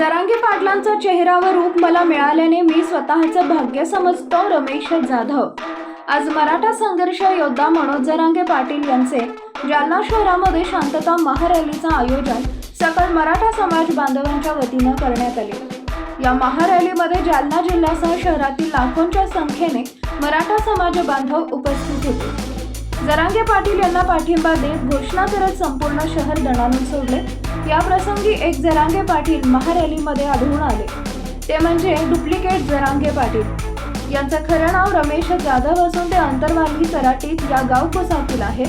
जरांगे चेहरा व रूप मला मिळाल्याने मी स्वतःचं भाग्य समजतो रमेश जाधव. आज मराठा संघर्ष योद्धा मनोज जरांगे पाटील यांचे जालना शहरामध्ये शांतता महारॅलीचं आयोजन सकल मराठा समाज बांधवांच्या वतीनं करण्यात आले. या महारॅलीमध्ये जालना जिल्ह्यासह शहरातील लाखोंच्या संख्येने मराठा समाज बांधव उपस्थित होते. जरांगे पाटील यांना पाठिंबा देत घोषणा करत संपूर्ण शहर दणानून सोडले. या प्रसंगी एक जरांगे पाटील महारॅलीमध्ये आढळून आले. ते म्हणजे डुप्लिकेट जरांगे पाटील. यांचं खरं नाव रमेश जाधव असून ते अंतरवाली सराटीत या गाव कुसातील आहेत.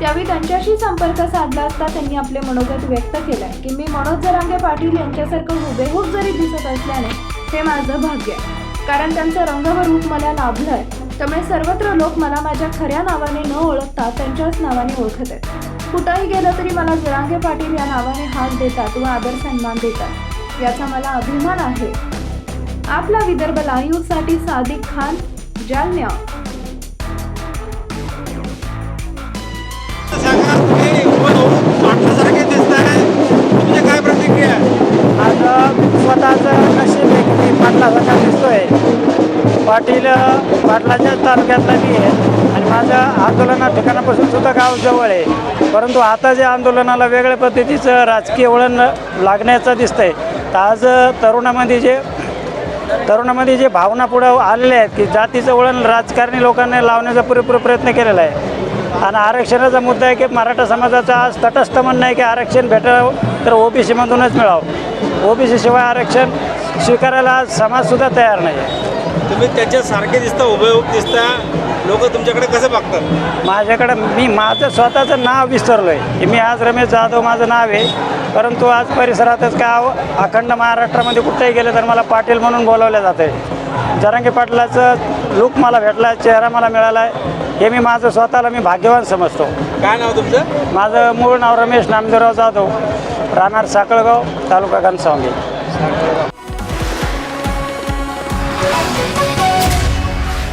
त्यावेळी त्यांच्याशी संपर्क साधला असता त्यांनी आपले मनोगत व्यक्त केलंय की मी मनोज जरांगे पाटील यांच्यासारखं हुबेहूब जरी दिसत असल्याने हे माझं भाग्य आहे. कारण त्यांचं रंग व रूप मला लाभलंय. त्यामुळे सर्वत्र लोक मला माझ्या खऱ्या नावाने न ओळखता त्यांच्याच नावाने ओळखत आहेत. कुठंही गेलं तरी मला जरांगे पाटील या नावाने हाक देतात व आदर सन्मान देतात. याचा मला अभिमान आहे. आपला विदर्भ लाईव्हसाठी सादिक खान जालन्या. पाटील पाटलाच्या तालुक्यातला मी आहे. आणि माझं आंदोलना ठिकाणापासून सुद्धा गाव जवळ आहे. परंतु आता जे आंदोलनाला वेगळ्या पद्धतीचं राजकीय वळण लागण्याचं दिसतंय तर आज तरुणामध्ये जे तरुणामध्ये जे भावना पुढं आलेल्या आहेत की जातीचं वळण राजकारणी लोकांनी लावण्याचा पुरेपूर प्रयत्न केलेला आहे. आणि आरक्षणाचा मुद्दा आहे की मराठा समाजाचा आज तटस्थ म्हणणं आहे की आरक्षण भेटावं तर ओबीसीमधूनच मिळावं. ओबीसी शिवाय आरक्षण स्वीकारायला आज समाजसुद्धा तयार नाही आहे. तुम्ही त्याच्या सारखे दिसता उभे उभे दिसता. लोक तुमच्याकडे कसे बघतात? माझ्याकडं मी माझं स्वतःचं नाव विसरलो आहे की मी आज रमेश जाधव माझं नाव आहे. परंतु आज परिसरातच काय आव- अखंड महाराष्ट्रामध्ये कुठेही गेलं तर मला पाटील म्हणून बोलवलं जातं आहे जरांगे पाटलाचं लूक मला भेटला चेहरा मला मिळाला. आहे हे मी माझं स्वतःला मी भाग्यवान समजतो. काय नाव तुमचं? माझं मूळ नाव रमेश नामदेवराव जाधव. राहणार साकळगाव तालुका घनसावंगी.